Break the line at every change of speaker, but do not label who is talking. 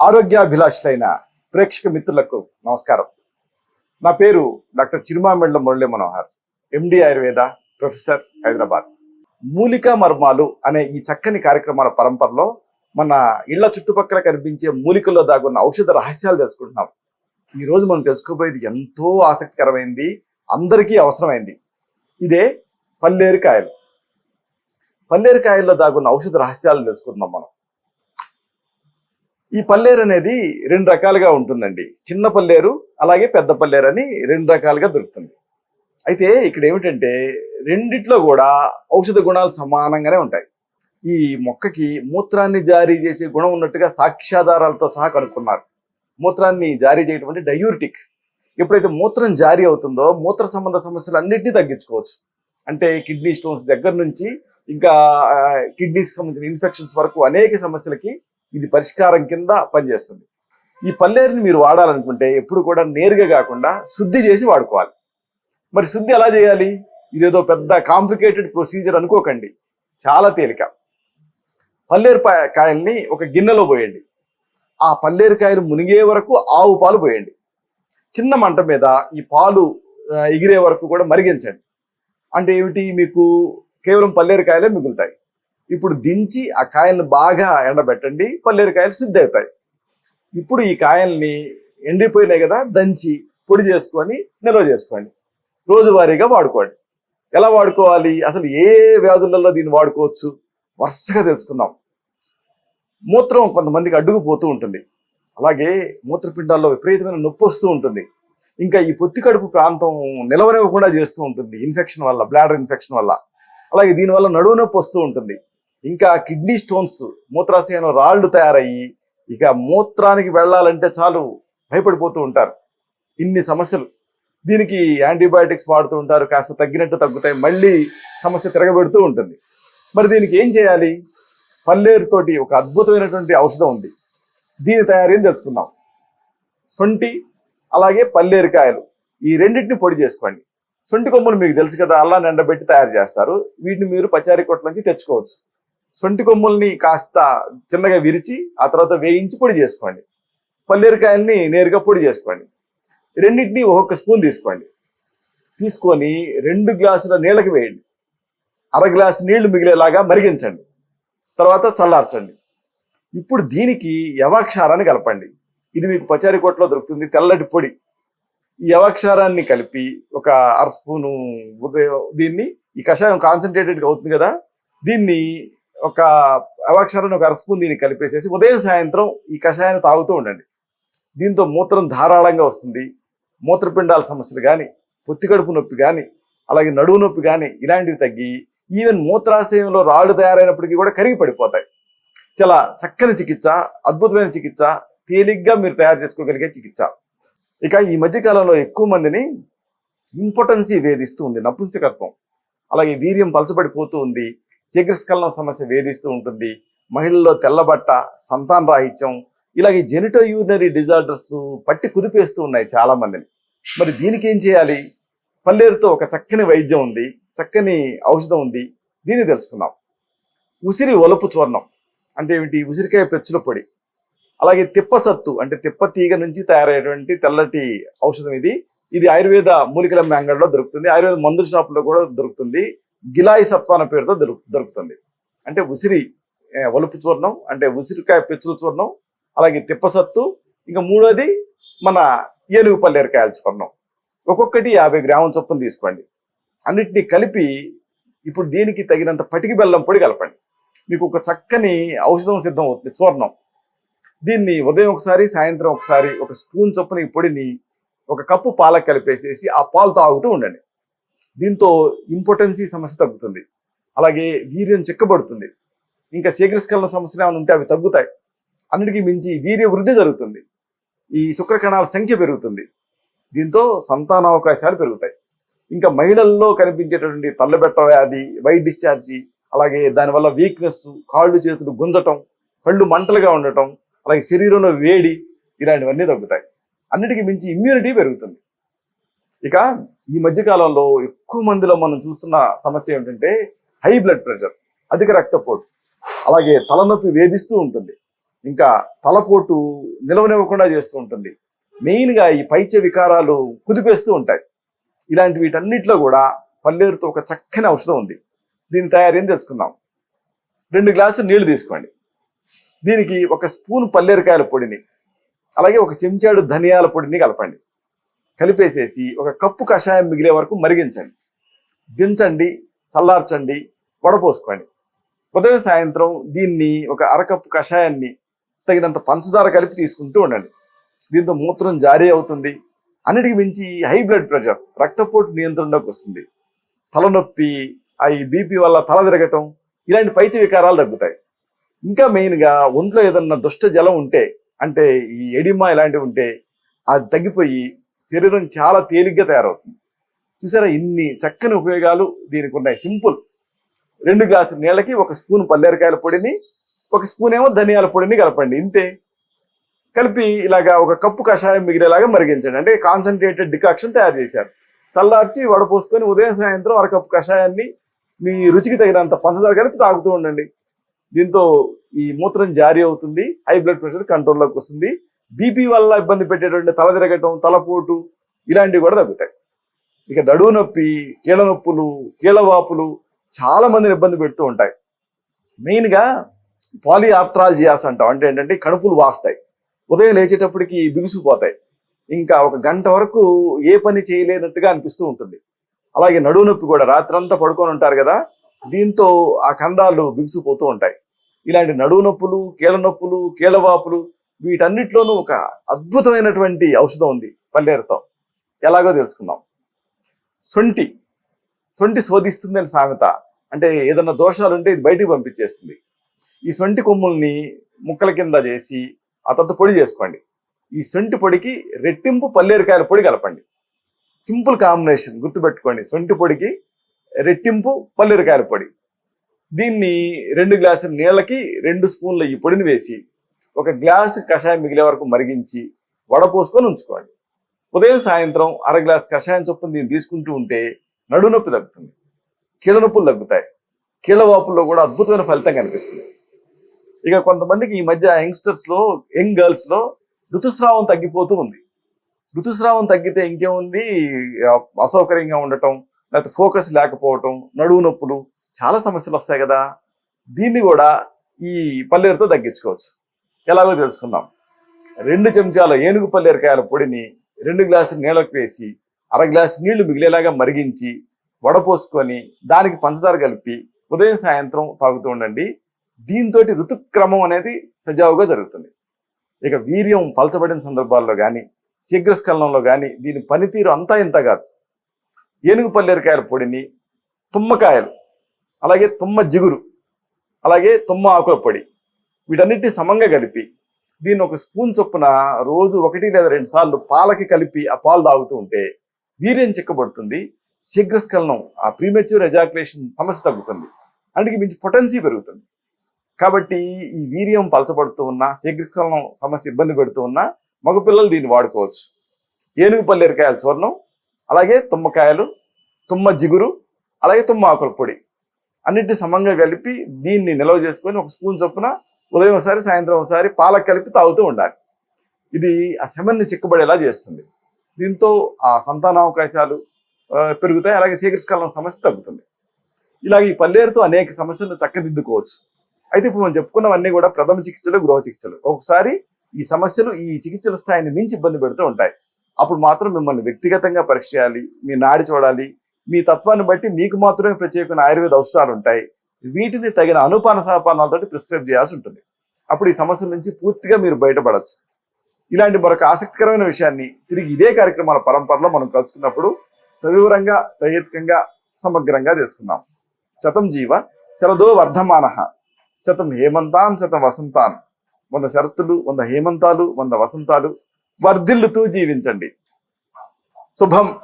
ఆరోగ్యాభిలాషులైన ప్రేక్షక మిత్రులకు నమస్కారం. నా పేరు doctor Chirumamilla Murali Manohar MD Ayurveda professor Hyderabad. మూలికా మర్మాలు అనే ఈ చక్కని కార్యక్రమాల పరంపరలో మన ఇళ్ళ చుట్టుపక్కల కనిపించే మూలికల్లో దాగున్న ఔషధ రహస్యాలు తెలుసుకుంటున్నాం. ఈ రోజు మనం తెలుసుకోబోయేది ఎంతో ఆసక్తికరమైంది అందరికీ అవసరమైంది. ఇదే పల్లేరు కాయలు. కాయల్లో దాగున్న ఔషధ రహస్యాలు తెలుసుకుంటున్నాం మనం. ఈ పల్లేరు అనేది రెండు రకాలుగా ఉంటుందండి. చిన్న పల్లేరు అలాగే పెద్ద పల్లేరు అని రెండు రకాలుగా దొరుకుతుంది. అయితే ఇక్కడ ఏమిటంటే రెండిట్లో కూడా ఔషధ గుణాలు సమానంగానే ఉంటాయి. ఈ మొక్కకి మూత్రాన్ని జారీ చేసే గుణం ఉన్నట్టుగా సాక్ష్యాధారాలతో సహా కనుక్కున్నారు. మూత్రాన్ని జారీ చేయటం అంటే డయూరిటిక్. ఎప్పుడైతే మూత్రం జారీ అవుతుందో మూత్ర సంబంధ సమస్యలు అన్నింటినీ తగ్గించుకోవచ్చు. అంటే కిడ్నీ స్టోన్స్ దగ్గర నుంచి ఇంకా కిడ్నీకి సంబంధించిన ఇన్ఫెక్షన్స్ వరకు అనేక సమస్యలకి ఇది పరిష్కారం కింద పనిచేస్తుంది. ఈ పల్లేరుని మీరు వాడాలనుకుంటే ఎప్పుడు కూడా నేరుగా కాకుండా శుద్ధి చేసి వాడుకోవాలి. మరి శుద్ధి ఎలా చేయాలి? ఇదేదో పెద్ద కాంప్లికేటెడ్ ప్రొసీజర్ అనుకోకండి. చాలా తేలిక. పల్లేరు కాయల్ని ఒక గిన్నెలో పోయండి. ఆ పల్లేరు కాయలు మునిగే వరకు ఆవు పాలు పోయండి. చిన్న మంట మీద ఈ పాలు ఎగిరే వరకు కూడా మరిగించండి. అంటే ఏమిటి? మీకు కేవలం పల్లేరు కాయలే మిగులుతాయి. ఇప్పుడు దించి ఆ కాయల్ని బాగా ఎండబెట్టండి. పల్లేరు కాయలు శుద్ధి అవుతాయి ఇప్పుడు ఈ కాయల్ని ఎండిపోయినాయి కదా దంచి పొడి చేసుకొని నిల్వ చేసుకోండి. రోజువారీగా వాడుకోండి. ఎలా వాడుకోవాలి? అసలు ఏ వ్యాధులలో దీన్ని వాడుకోవచ్చు? వరుసగా తెలుసుకుందాం. మూత్రం కొంతమందికి అడ్డుకుపోతూ ఉంటుంది. అలాగే మూత్రపిండాల్లో విపరీతమైన నొప్పి వస్తూ ఉంటుంది. ఇంకా ఈ పొత్తి కడుపు ప్రాంతం నిలవనివ్వకుండా చేస్తూ ఉంటుంది. ఇన్ఫెక్షన్ వల్ల బ్లాడర్ ఇన్ఫెక్షన్ వల్ల. అలాగే దీనివల్ల నడువు నొప్పి వస్తూ ఉంటుంది. ఇంకా కిడ్నీ స్టోన్స్ మూత్రాశయం రాళ్ళు తయారయ్యి ఇక మూత్రానికి వెళ్ళాలంటే చాలు భయపడిపోతూ ఉంటారు. ఇన్ని సమస్యలు. దీనికి యాంటీబయాటిక్స్ వాడుతూ ఉంటారు కాస్త తగ్గినట్టు తగ్గుతాయి మళ్ళీ సమస్య తిరగబెడుతూ ఉంటుంది. మరి దీనికి ఏం చేయాలి? పల్లేరుతోటి ఒక అద్భుతమైనటువంటి ఔషధం ఉంది. దీని తయారీని తెలుసుకుందాం. సొంటి అలాగే పల్లేరుకాయలు ఈ రెండింటిని పొడి చేసుకోండి. సొంటి కొమ్ములు మీకు తెలుసు కదా అల్లా ఎండబెట్టి తయారు చేస్తారు. వీటిని మీరు పచారీ కొట్ల నుంచి తెచ్చుకోవచ్చు. సొంటి కొమ్ముల్ని కాస్త చిన్నగా విరిచి ఆ తర్వాత వేయించి పొడి చేసుకోండి. పల్లేరుకాయల్ని నేరుగా పొడి చేసుకోండి. రెండింటిని ఒక్కొక్క స్పూన్ తీసుకోండి. తీసుకొని రెండు గ్లాసుల నీళ్ళకి వేయండి. అర గ్లాసు నీళ్ళు మిగిలేలాగా మరిగించండి. తర్వాత చల్లార్చండి. ఇప్పుడు దీనికి యవాక్షారాన్ని కలపండి. ఇది మీకు పచారికోట్లో దొరుకుతుంది తెల్లటి పొడి. ఈ యవాక్షారాన్ని కలిపి ఒక అర స్పూను ఉదయం దీన్ని ఈ కషాయం కాన్సన్ట్రేటెడ్గా అవుతుంది కదా దీన్ని ఒక యవాక్షారాన్ని ఒక అర దీన్ని కలిపేసేసి ఉదయం సాయంత్రం ఈ కషాయాన్ని తాగుతూ ఉండండి. దీంతో మూత్రం ధారాళంగా వస్తుంది. మూత్రపిండాల సమస్యలు కానీ పొత్తి కడుపు నొప్పి కానీ అలాగే నడువు నొప్పి కానీ ఇలాంటివి తగ్గి ఈవెన్ మూత్రాశయంలో రాళ్ళు తయారైనప్పటికీ కూడా కరిగి పడిపోతాయి. చాలా చక్కని చికిత్స అద్భుతమైన చికిత్స తేలిగ్గా మీరు తయారు చేసుకోగలిగే చికిత్స. ఇక ఈ మధ్యకాలంలో ఎక్కువ మందిని ఇంపార్టెన్సీ వేధిస్తూ ఉంది నపుంసకత్వం. అలాగే వీర్యం పలచబడిపోతూ ఉంది. శీఘ్రస్ఖలనం సమస్య వేధిస్తూ ఉంటుంది. మహిళల్లో తెల్లబట్ట సంతాన రాహిత్యం ఇలాగే జెనిటో యూరినరీ డిజార్డర్స్ పట్టి కుదిపేస్తూ ఉన్నాయి చాలా మందిని మరి దీనికి ఏం చేయాలి? పల్లేరుతో ఒక చక్కని వైద్యం ఉంది చక్కని ఔషధం ఉంది దీన్ని తెలుసుకుందాం. ఉసిరి ఒలుపు చూర్ణం అంటే ఏమిటి? ఉసిరికాయ పెచ్చుల పొడి. అలాగే తిప్పసత్తు అంటే తిప్ప తీగ నుంచి తయారయ్యేటువంటి తెల్లటి ఔషధం ఇది. ఇది ఆయుర్వేద మూలికల మ్యాంగడ్లో దొరుకుతుంది. ఆయుర్వేద మందుల షాపులో కూడా దొరుకుతుంది. గిలాయి సత్వ అనే పేరుతో దొరుకు దొరుకుతుంది. అంటే ఉసిరి వలుపు ఒలుపు చూర్ణం అంటే ఉసిరికాయ పెచ్చుల చూర్ణం అలాగే తిప్పసత్తు ఇంకా మూడోది మన ఏనుగు పల్లేరకాయల చూర్ణం. ఒక్కొక్కటి యాభై గ్రాముల చొప్పున తీసుకోండి. అన్నిటినీ కలిపి ఇప్పుడు దీనికి తగినంత పటికి బెల్లం పొడి కలపండి. మీకు ఒక చక్కని ఔషధం సిద్ధం అవుతుంది చూర్ణం. దీన్ని ఉదయం ఒకసారి సాయంత్రం ఒకసారి ఒక స్పూన్ చొప్పున ఈ పొడిని ఒక కప్పు పాలకు కలిపేసేసి ఆ పాలు తాగుతూ ఉండండి. దీంతో ఇంపార్టెన్సీ సమస్య తగ్గుతుంది. అలాగే వీర్యం చిక్కబడుతుంది. ఇంకా శీఘ్రస్కలన సమస్యలు ఏమైనా ఉంటే అవి తగ్గుతాయి. అన్నిటికీ మించి వీర్య వృద్ధి జరుగుతుంది. ఈ శుక్రకణాల సంఖ్య పెరుగుతుంది. దీంతో సంతాన అవకాశాలు పెరుగుతాయి. ఇంకా మహిళల్లో కనిపించేటటువంటి తల్లబెట్ట వ్యాధి వైట్ డిశ్చార్జి అలాగే దానివల్ల వీక్నెస్ కాళ్ళు చేతులు గుంజటం కళ్ళు మంటలుగా ఉండటం అలాగే శరీరంలో వేడి ఇలాంటివన్నీ తగ్గుతాయి. అన్నిటికీ మించి ఇమ్యూనిటీ పెరుగుతుంది. ఇక ఈ మధ్యకాలంలో ఎక్కువ మందిలో మనం చూస్తున్న సమస్య ఏంటంటే హై బ్లడ్ ప్రెషర్ అధిక రక్తపోటు. అలాగే తలనొప్పి వేధిస్తూ ఉంటుంది. ఇంకా తలపోటు నిలవనివ్వకుండా చేస్తూ ఉంటుంది. మెయిన్గా ఈ పైత్య వికారాలు కుదిపేస్తూ ఉంటాయి. ఇలాంటి వీటన్నిటిలో కూడా పల్లేరుతో ఒక చక్కని ఔషధం ఉంది. దీని తయారీ తెలుసుకుందాం. రెండు గ్లాసులు నీళ్ళు తీసుకోండి. దీనికి ఒక స్పూన్ పల్లేరుకాయల పొడిని అలాగే ఒక చెంచాడు ధనియాల పొడిని కలపండి. కలిపేసేసి ఒక కప్పు కషాయం మిగిలే వరకు మరిగించండి. దించండి చల్లార్చండి వడపోసుకోండి. ఉదయం సాయంత్రం దీన్ని ఒక అరకప్పు కషాయాన్ని తగినంత పంచదార కలిపి తీసుకుంటూ ఉండండి. దీంతో మూత్రం జారీ అవుతుంది. అన్నిటికి మించి హై బ్లడ్ ప్రెషర్ రక్తపోటు నియంత్రణలోకి వస్తుంది. తలనొప్పి ఆ ఈ బీపీ వల్ల తల తిరగటం ఇలాంటి పైచ వికారాలు తగ్గుతాయి. ఇంకా మెయిన్గా ఒంట్లో ఏదన్నా దుష్ట జలం ఉంటే అంటే ఈ ఎడిమా ఇలాంటివి ఉంటే అది తగ్గిపోయి శరీరం చాలా తేలిగ్గా తయారవుతుంది. చూసారా ఇన్ని చక్కని ఉపయోగాలు దీనికి ఉన్నాయి. సింపుల్. రెండు గ్లాసుల నీళ్ళకి ఒక స్పూన్ పల్లేరకాయల పొడిని ఒక స్పూన్ ఏమో ధనియాల పొడిని కలపండి. ఇంతే. కలిపి ఇలాగా ఒక కప్పు కషాయం మిగిలేలాగా మరిగించండి. అంటే కాన్సన్ట్రేటెడ్ డికాక్షన్ తయారు చేశారు. చల్లార్చి వడపోసుకొని ఉదయం సాయంత్రం అరకప్పు కషాయాన్ని మీ రుచికి తగినంత పంచదార కలిపి తాగుతూ ఉండండి. దీంతో ఈ మూత్రం జారీ అవుతుంది. హై బ్లడ్ ప్రెషర్ కంట్రోల్లోకి వస్తుంది. బీపీ వల్ల ఇబ్బంది పెట్టేటువంటి తల తిరగటం తలపోటు ఇలాంటివి కూడా తగ్గుతాయి. ఇక నడువు నొప్పి కీళ్ళ నొప్పులు కీళ్ళవాపులు చాలా మందిని ఇబ్బంది పెడుతూ ఉంటాయి. మెయిన్గా పాలిఆర్థ్రాలజియాస్ అంటాం. అంటే ఏంటంటే కణుపులు వాస్తాయి. ఉదయం లేచేటప్పటికి బిగుసిపోతాయి ఇంకా ఒక గంట వరకు ఏ పని చేయలేనట్టుగా అనిపిస్తూ ఉంటుంది. అలాగే నడువు నొప్పి కూడా రాత్రంతా పడుకొని ఉంటారు కదా దీంతో ఆ కండాలు బిగుసిపోతూ ఉంటాయి. ఇలాంటి నడువు నొప్పులు కీళ్ళ నొప్పులు కీళ్ళవాపులు వీటన్నిటిలోనూ ఒక అద్భుతమైనటువంటి ఔషధం ఉంది పల్లేరుతో ఎలాగో తెలుసుకుందాం. సొంటి సొంటి శోధిస్తుందని సామెత. అంటే ఏదన్నా దోషాలు ఉంటే ఇది బయటికి పంపించేస్తుంది. ఈ సొంటి కొమ్ముల్ని ముక్కల కింద చేసి ఆ తర్వాత పొడి చేసుకోండి. ఈ సొంటి పొడికి రెట్టింపు పల్లేరుకాయల పొడి కలపండి. సింపుల్ కాంబినేషన్ గుర్తుపెట్టుకోండి. సొంటి పొడికి రెట్టింపు పల్లేరుకాయల పొడి. దీన్ని రెండు గ్లాసుల నీళ్ళకి రెండు స్పూన్ల ఈ పొడిని వేసి ఒక గ్లాసు కషాయం మిగిలే వరకు మరిగించి వడపోసుకొని ఉంచుకోండి. ఉదయం సాయంత్రం అర గ్లాస్ కషాయం చొప్పున దీన్ని తీసుకుంటూ ఉంటే నడు నొప్పి తగ్గుతుంది. కీళ్ళ నొప్పులు తగ్గుతాయి. కీళ్ళ వాపుల్లో కూడా అద్భుతమైన ఫలితం కనిపిస్తుంది. ఇక కొంతమందికి ఈ మధ్య యంగ్స్టర్స్లో యంగ్ గర్ల్స్లో ఋతుస్రావం తగ్గిపోతూ ఉంది. ఋతుస్రావం తగ్గితే ఇంకేముంది? అసౌకర్యంగా ఉండటం లేకపోతే ఫోకస్ లేకపోవటం నడువు నొప్పులు చాలా సమస్యలు వస్తాయి కదా. దీన్ని కూడా ఈ పల్లెరుతో తగ్గించుకోవచ్చు. ఎలాగో తెలుసుకుందాం. రెండు చెంచాల ఏనుగు పల్లేరకాయల పొడిని రెండు గ్లాసులు నీళ్ళకు వేసి అర గ్లాసు నీళ్ళు మిగిలేలాగా మరిగించి వడపోసుకొని దానికి పంచదార కలిపి ఉదయం సాయంత్రం తాగుతూ ఉండండి. దీంతో ఋతుక్రమం అనేది సజావుగా జరుగుతుంది. ఇక వీర్యం పలచబడిన సందర్భాల్లో కానీ శీఘ్రస్ఖలనంలో కానీ దీని పనితీరు అంతా ఇంత కాదు. ఏనుగు పల్లేరకాయల పొడిని తుమ్మకాయలు అలాగే తుమ్మ జిగురు అలాగే తుమ్మ ఆకుల పొడి వీటన్నిటిని సమంగా కలిపి దీన్ని ఒక స్పూన్ చొప్పున రోజు ఒకటి లేదా రెండు సార్లు పాలకి కలిపి ఆ పాలు తాగుతూ ఉంటే వీర్యం చిక్కబడుతుంది శీఘ్రస్ఖలనం ఆ ప్రీమెచ్యూర్ ఎజాకులేషన్ సమస్య తగ్గుతుంది. అందుకే మించి పొటెన్సీ పెరుగుతుంది. కాబట్టి ఈ వీర్యం పలచబడుతూ ఉన్నా శీఘ్రస్ఖలనం సమస్య ఇబ్బంది పెడుతూ ఉన్నా మగపిల్లలు దీన్ని వాడుకోవచ్చు. ఏనుగు పల్లెరికాయల చూర్ణం అలాగే తుమ్మకాయలు తుమ్మ జిగురు అలాగే తుమ్మ ఆకుల పొడి. అన్నిటిని సమంగా కలిపి దీన్ని నిల్వ చేసుకొని ఒక స్పూన్ చొప్పున ఉదయం ఒకసారి సాయంత్రం ఒకసారి పాలకు కలిపి తాగుతూ ఉండాలి. ఇది ఆ శమన్ని చిక్కబడేలా చేస్తుంది. దీంతో ఆ సంతానావకాశాలు పెరుగుతాయి. అలాగే శీఘ్రస్కాలం సమస్య తగ్గుతుంది. ఇలాగ ఈ పల్లేరుతో అనేక సమస్యలను చక్కదిద్దుకోవచ్చు. అయితే ఇప్పుడు మనం చెప్పుకున్నవన్నీ కూడా ప్రథమ చికిత్సలు గృహ చికిత్సలు. ఒకసారి ఈ సమస్యలు ఈ చికిత్సల స్థాయిని మించి ఇబ్బంది పెడుతూ ఉంటాయి. అప్పుడు మాత్రం మిమ్మల్ని వ్యక్తిగతంగా పరీక్ష చేయాలి మీ నాడి చూడాలి. మీ తత్వాన్ని బట్టి మీకు మాత్రమే ప్రత్యేకమైన ఆయుర్వేద ఔషధాలు ఉంటాయి. వీటిని తగిన అనుపాన సహపానాలతో ప్రిస్క్రైబ్ చేయాల్సి ఉంటుంది. అప్పుడు ఈ సమస్యల నుంచి పూర్తిగా మీరు బయటపడచ్చు. ఇలాంటి మరొక ఆసక్తికరమైన విషయాన్ని తిరిగి ఇదే కార్యక్రమాల పరంపరలో మనం కలుసుకున్నప్పుడు సవివరంగా సహేతుకంగా సమగ్రంగా తెలుసుకుందాం. శతం జీవ శరదో వర్ధమాన. శతం హేమంతాన్ శతం వసంతాన్ వంద శరత్తులు వంద హేమంతాలు వంద వసంతాలు. వర్ధిల్లుతూ జీవించండి. శుభం.